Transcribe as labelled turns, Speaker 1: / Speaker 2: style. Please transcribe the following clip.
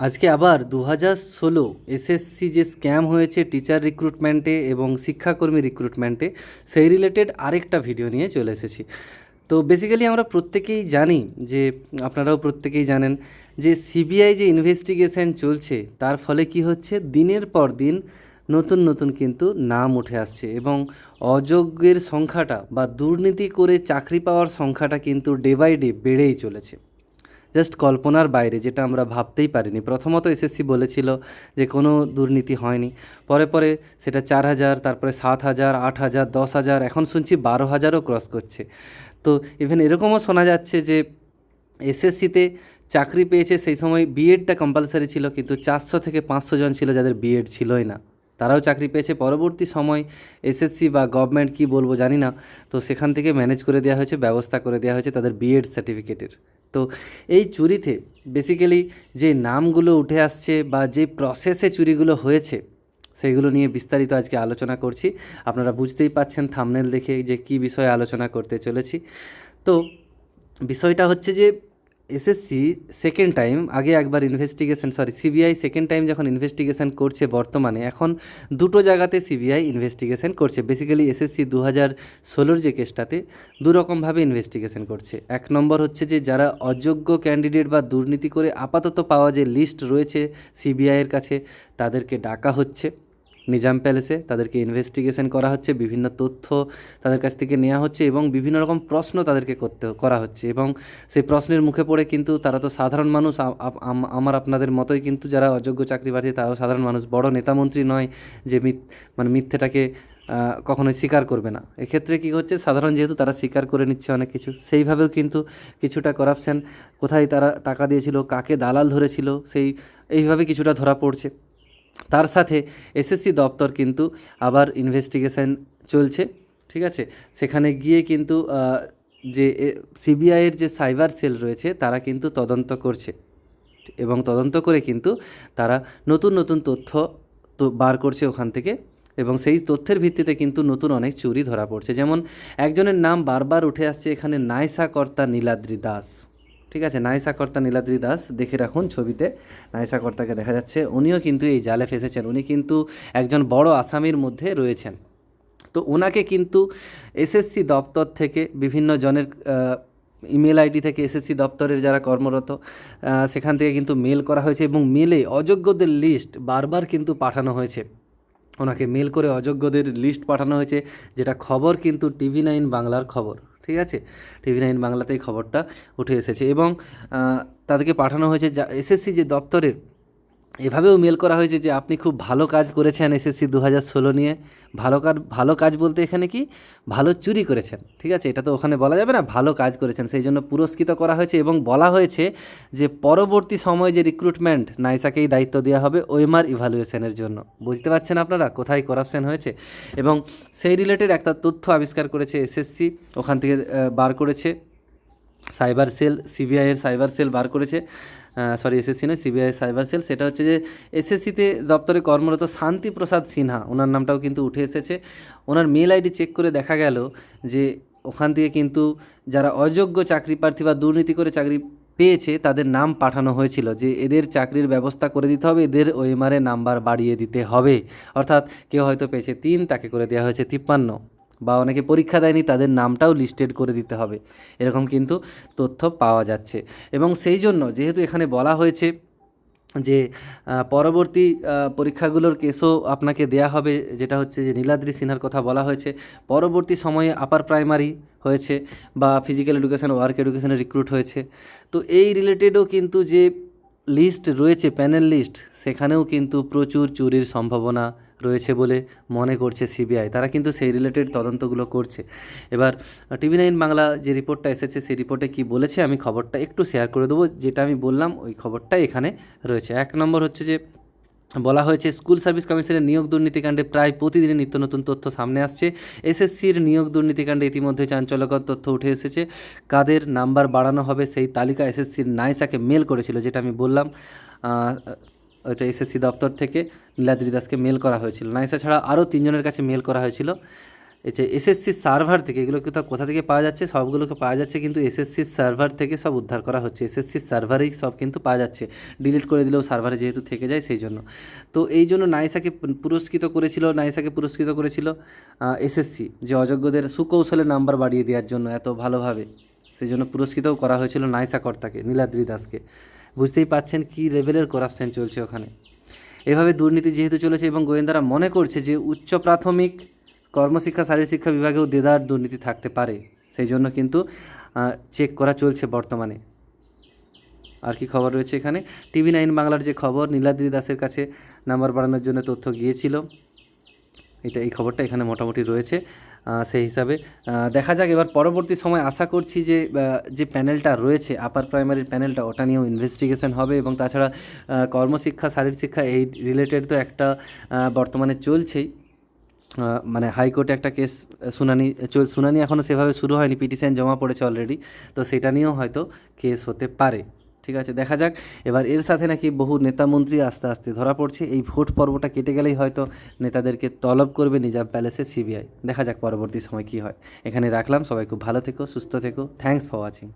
Speaker 1: আজকে আবার দু হাজার ষোলো এসএসসি যে স্ক্যাম হয়েছে টিচার রিক্রুটমেন্টে এবং শিক্ষাকর্মী রিক্রুটমেন্টে, সেই রিলেটেড আরেকটা ভিডিও নিয়ে চলে এসেছি। তো বেসিক্যালি আমরা প্রত্যেকেই জানি যে, আপনারাও প্রত্যেকেই জানেন যে সিবিআই যে ইনভেস্টিগেশন চলছে, তার ফলে কি হচ্ছে? দিনের পর দিন নতুন নতুন কিন্তু নাম উঠে আসছে এবং অযোগ্যের সংখ্যাটা বা দুর্নীতি করে চাকরি পাওয়ার সংখ্যাটা কিন্তু ডে বাই ডে বেড়েই চলেছে। জাস্ট কল্পনার বাইরে, যেটা আমরা ভাবতেই পারিনি। প্রথমত এসএসসি বলেছিল যে কোনো দুর্নীতি হয়নি। পরে পরে সেটা চার হাজার, তারপরে সাত হাজার, আট হাজার, দশ হাজার, এখন শুনছি বারো হাজারও ক্রস করছে। তো ইভেন এরকমও শোনা যাচ্ছে যে এসএসসিতে চাকরি পেয়েছে সেই সময় বিএডটা কম্পালসারি ছিল, কিন্তু চারশো থেকে পাঁচশো জন ছিল যাদের বিএড ছিলই না। তারাও চাকরি পেয়েছে। পরবর্তী সময় এসএসসি বা গভর্নমেন্ট কি বলব জানি না। তো সেখান থেকে ম্যানেজ করে দেওয়া হয়েছে, ব্যবস্থা করে দেওয়া হয়েছে তাদের বিএড সার্টিফিকেটের তো এই চুরিতে বেসিক্যালি যে নামগুলো উঠে আসছে বা যে প্রসেসে চুরিগুলো হয়েছে, সেইগুলো নিয়ে বিস্তারিত আজকে আলোচনা করছি। আপনারা বুঝতেই পাচ্ছেন থামনেল দেখে যে কী বিষয়ে আলোচনা করতে চলেছি। তো বিষয়টা হচ্ছে যে এসএসসি সেকেন্ড টাইম আগে একবার investigation sorry CBI second time যখন ইনভেস্টিগেশন করছে বর্তমানে, এখন দুটো জায়গাতে সিবিআই ইনভেস্টিগেশন করছে। বেসিক্যালি এসএসসি দু হাজার ষোলোর যে কেসটাতে দুরকমভাবে ইনভেস্টিগেশন করছে। এক নম্বর হচ্ছে যে, যারা অযোগ্য ক্যান্ডিডেট বা দুর্নীতি করে আপাতত পাওয়া যে লিস্ট রয়েছে সিবিআইয়ের কাছে, তাদেরকে ডাকা হচ্ছে। নিজাম প্যালেসে তাদেরকে ইনভেস্টিগেশন করা হচ্ছে, বিভিন্ন তথ্য তাদের কাছ থেকে নেওয়া হচ্ছে এবং বিভিন্ন রকম প্রশ্ন তাদেরকে করতে, করা হচ্ছে এবং সেই প্রশ্নের মুখে পড়ে কিন্তু তারা তো সাধারণ মানুষ আমার আপনাদের মতোই কিন্তু যারা অযোগ্য চাকরি প্রার্থী তারাও সাধারণ মানুষ, বড় নেতামন্ত্রী নয় যে মানে মিথ্যেটাকে কখনোই স্বীকার করবে না। এক্ষেত্রে কী হচ্ছে, সাধারণ যেহেতু তারা স্বীকার করে নিচ্ছে অনেক কিছু, সেইভাবেও কিন্তু কিছুটা করাপশান কোথায় তারা টাকা দিয়েছিল, কাকে দালাল ধরেছিল, সেই, এইভাবে কিছুটা ধরা পড়ছে। তার সাথে এসএসসি দপ্তর কিন্তু আবার ইনভেস্টিগেশন চলছে, ঠিক আছে? সেখানে গিয়ে কিন্তু যে সিবিআইয়ের যে সাইবার সেল রয়েছে, তারা কিন্তু তদন্ত করছে। এবং তদন্ত করে কিন্তু তারা নতুন নতুন তথ্য বার করছে ওখান থেকে এবং সেই তথ্যের ভিত্তিতে কিন্তু নতুন অনেক চুরি ধরা পড়ছে। যেমন একজনের নাম বারবার উঠে আসছে, এখানে নাইসা কর্তা নীলাদ্রি দাস। ঠিক আছে নাইসা কর্তা নীলাদ্রি দাস, দেখে রাখুন ছবিতে। নাইসা কর্তাকে দেখা যাচ্ছে, উনিও কিন্তু এই জালে ফেসেছেন। উনি কিন্তু একজন বড় আসামির মধ্যে রয়েছেন। তো ওনাকে কিন্তু এসএসসি দপ্তর থেকে, বিভিন্ন জনের ইমেল আইডি থেকে এসএসসি দপ্তরের যারা কর্মরত সেখান থেকে কিন্তু মেল করা হয়েছে এবং মেলে অযোগ্যদের লিস্ট বারবার কিন্তু পাঠানো হয়েছে। ওনাকে মেল করে অযোগ্যদের লিস্ট পাঠানো হয়েছে, যেটা খবর কিন্তু টিভি নাইন বাংলার খবর। ঠিক আছে? টিভি নাইন বাংলাতেই খবরটা উঠে এসেছে এবং তাদেরকে পাঠানো হয়েছে যা, এসএসসি যে দপ্তরের এভাবেও মেল করা হয়েছে যে আপনি খুব ভালো কাজ করেছেন এসএসসি দু হাজার ষোলো নিয়ে। ভালো কাজ ভালো কাজ বলতে এখানে কি? ভালো চুরি করেছেন, ঠিক আছে? এটা তো ওখানে বলা যাবে না, ভালো কাজ করেছেন। সেই জন্য পুরস্কৃত করা হয়েছে এবং বলা হয়েছে যে পরবর্তী সময় যে রিক্রুটমেন্ট নাইসাকেই দায়িত্ব দেওয়া হবে ওএমআর ইভ্যালুয়েশনের জন্য। বুঝতে পারছেন আপনারা? কোথায় করাপশন হয়েছে? এবং সেই রিলেটেড একটা তথ্য আবিষ্কার করেছে এসএসসি, ওখান থেকে বার করেছে। সাইবার সেল সিবিআইয়ের সাইবার সেল বার করেছে। সরি এসএসসি নয় সিবিআই সাইবার সেল সেটা হচ্ছে যে এসএসসিতে দপ্তরে কর্মরত শান্তি প্রসাদ সিনহা, ওনার নামটাও কিন্তু উঠে এসেছে। ওনার মেল আইডি চেক করে দেখা গেল যে ওখান থেকে কিন্তু যারা অযোগ্য চাকরি প্রার্থী বা দুর্নীতি করে চাকরি পেয়েছে, তাদের নাম পাঠানো হয়েছিল যে এদের চাকরির ব্যবস্থা করে দিতে হবে, এদের ওএমআরে নাম্বার বাড়িয়ে দিতে হবে। অর্থাৎ কেউ হয়তো পেয়েছে তিন, তাকে করে দেওয়া হয়েছে তিপ্পান্ন। বা অনেকে পরীক্ষা দেয়নি, তাদের নামটাও লিস্টেড করে দিতে হবে। এরকম কিন্তু তথ্য পাওয়া যাচ্ছে। এবং সেই জন্য যেহেতু এখানে বলা হয়েছে যে পরবর্তী পরীক্ষাগুলোর কেসও আপনাকে দেয়া হবে, যেটা হচ্ছে যে নীলাদ্রি সিনহার কথা বলা হয়েছে। পরবর্তী সময়ে আপার প্রাইমারি হয়েছে বা ফিজিক্যাল এডুকেশন ওয়ার্ক এডুকেশনে রিক্রুট হয়েছে। তো এই রিলেটেডও কিন্তু যে লিস্ট রয়েছে প্যানেল লিস্ট সেখানেও কিন্তু প্রচুর চুরির সম্ভাবনা রয়েছে বলে মনে করছে সিবিআই। তারা কিন্তু সেই রিলেটেড তদন্তগুলো করছে। এবার, টিভি নাইন বাংলা যে রিপোর্টটা এসেছে, সেই রিপোর্টে কি বলেছে আমি খবরটা একটু শেয়ার করে দেবো। যেটা আমি বললাম, ওই খবরটাই এখানে রয়েছে। এক নম্বর হচ্ছে যে, বলা হয়েছে স্কুল সার্ভিস কমিশনের নিয়োগ দুর্নীতিকাণ্ডে প্রায় প্রতিদিনই নিত্য নতুন তথ্য সামনে আসছে। এসএসসির নিয়োগ দুর্নীতিকাণ্ডে ইতিমধ্যে চাঞ্চল্যকর তথ্য উঠে এসেছে। কাদের নাম্বার বাড়ানো হবে সেই তালিকা এসএসসির নাইসাকে মেল করেছিল, যেটা আমি বললাম। ওইটা এসএসসি দপ্তর থেকে নীলাদ্রি দাসকে মেল করা হয়েছিল। নাইসা ছাড়া আরও তিনজনের কাছে মেল করা হয়েছিল। এই যে এসএসসি সার্ভার থেকে এগুলো কোথাও কোথা থেকে পাওয়া যাচ্ছে? সবগুলোকে পাওয়া যাচ্ছে কিন্তু এসএসসি সার্ভার থেকে সব উদ্ধার করা হচ্ছে। এসএসসি সার্ভারেই সব কিন্তু পাওয়া যাচ্ছে। ডিলিট করে দিলেও সার্ভারে যেহেতু থেকে যায় সেই জন্য। তো এই জন্য নাইসাকে পুরস্কৃত করেছিল, নাইসাকে পুরস্কৃত করেছিল এসএসসি যে অযোগ্যদের সুকৌশলে নাম্বার বাড়িয়ে দেওয়ার জন্য এত ভালোভাবে। সেই জন্য পুরস্কৃতও করা হয়েছিল নাইসা কর্তাকে নীলাদ্রি দাসকে বুঝতেই পাচ্ছেন কী লেভেলের করাপশন চলছে ওখানে। এভাবে দুর্নীতি যেহেতু চলেছে এবং গোয়েন্দারা মনে করছে যে উচ্চ প্রাথমিক কর্মশিক্ষা, শারীরিক শিক্ষা বিভাগেও দেদার দুর্নীতি থাকতে পারে। সেই জন্য কিন্তু চেক করা চলছে বর্তমানে। আর কি খবর রয়েছে এখানে? টিভি নাইন বাংলার যে খবর, নীলাদ্রি দাসের কাছে নাম্বার বাড়ানোর জন্য তথ্য গিয়েছিল। এটা এই খবরটা এখানে মোটামুটি রয়েছে। সেই হিসাবে। দেখা যাক এবার পরবর্তী সময় আশা করছি যে যে প্যানেলটা রয়েছে আপার প্রাইমারির প্যানেলটা, ওটা নিয়েও ইনভেস্টিগেশন হবে এবং তাছাড়া কর্মশিক্ষা কর্মশিক্ষা শারীরশিক্ষা এই রিলেটেড তো একটা বর্তমানে চলছেই। মানে হাইকোর্টে একটা কেস শুনানি, চল, শুনানি এখনও সেভাবে শুরু হয়নি পিটিশন জমা পড়েছে অলরেডি তো সেটা নিয়েও হয়তো কেস হতে পারে। ঠিক আছে, দেখা যাক। এবার এর সাথে নাকি বহু নেতা মন্ত্রী আস্তে আস্তে ধরা পড়ছে। এই ভোট পর্বটা কেটে গেলেই হয়তো নেতাদেরকে তলব করবে নিজাম প্যালেসে সিবিআই। দেখা যাক পরবর্তী সময় কী হয়। এখানে রাখলাম। সবাই খুব ভালো থেকো, সুস্থ থেকো। Thanks for watching